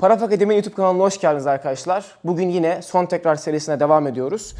Paraf Akademi YouTube kanalına hoş geldiniz arkadaşlar. Bugün yine son tekrar serisine devam ediyoruz.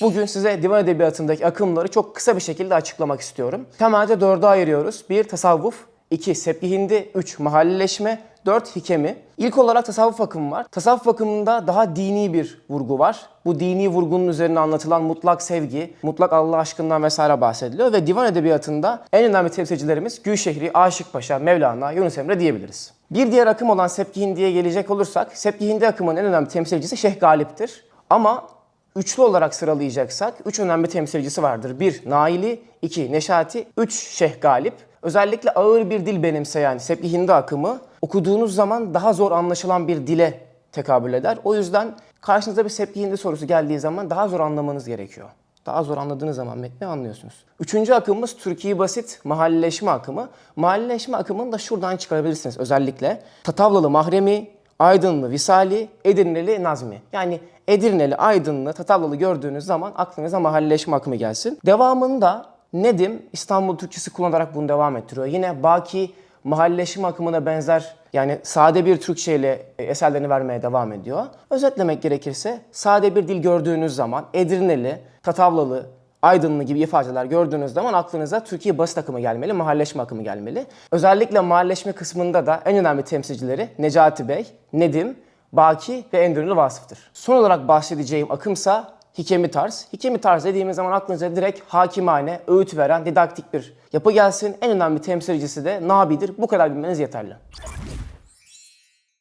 Bugün size divan edebiyatındaki akımları çok kısa bir şekilde açıklamak istiyorum. Temelde dörde ayırıyoruz. Bir tasavvuf, iki sepki hindi, üç mahalleleşme, dört hikemi. İlk olarak tasavvuf akımı var. Tasavvuf akımında daha dini bir vurgu var. Bu dini vurgunun üzerine anlatılan mutlak sevgi, mutlak Allah aşkından vesaire bahsediliyor ve divan edebiyatında en önemli temsilcilerimiz Gülşehri, Aşık Paşa, Mevlana, Yunus Emre diyebiliriz. Bir diğer akım olan Sepki gelecek olursak, Sepki Hindi akımının en önemli temsilcisi Şeyh Galip'tir. Ama Üçlü olarak sıralayacaksak üç önemli temsilcisi vardır. Bir Naili, iki Neşati, üç Şeyh Galip. Özellikle ağır bir dil benimseyen Sepki Hindi akımı okuduğunuz zaman daha zor anlaşılan bir dile tekabül eder. O yüzden karşınıza bir Sepki sorusu geldiği zaman daha zor anlamanız gerekiyor. Daha zor anladığınız zaman metni anlıyorsunuz. Üçüncü akımımız Türkiye Basit Mahalleleşme akımı. Mahalleleşme akımını da şuradan çıkarabilirsiniz özellikle. Tatavlalı Mahremi, Aydınlı Visali, Edirneli Nazmi. Yani Edirneli, Aydınlı, Tatavlalı gördüğünüz zaman aklınıza mahalleleşme akımı gelsin. Devamında Nedim İstanbul Türkçesi kullanarak bunu devam ettiriyor. Yine Baki mahalleleşme akımına benzer yani sade bir Türkçe ile eserlerini vermeye devam ediyor. Özetlemek gerekirse sade bir dil gördüğünüz zaman Edirneli, Tatavlalı, Aydınlı gibi ifadeler gördüğünüz zaman aklınıza Türkiye basit akımı gelmeli, mahalleşme akımı gelmeli. Özellikle mahalleşme kısmında da en önemli temsilcileri Necati Bey, Nedim, Baki ve Enderunlu Vasıf'tır. Son olarak bahsedeceğim akımsa hikemi tarz. Hikemi tarz dediğimiz zaman aklınıza direkt hakimane, öğüt veren, didaktik bir yapı gelsin. En önemli temsilcisi de Nabi'dir. Bu kadar bilmeniz yeterli.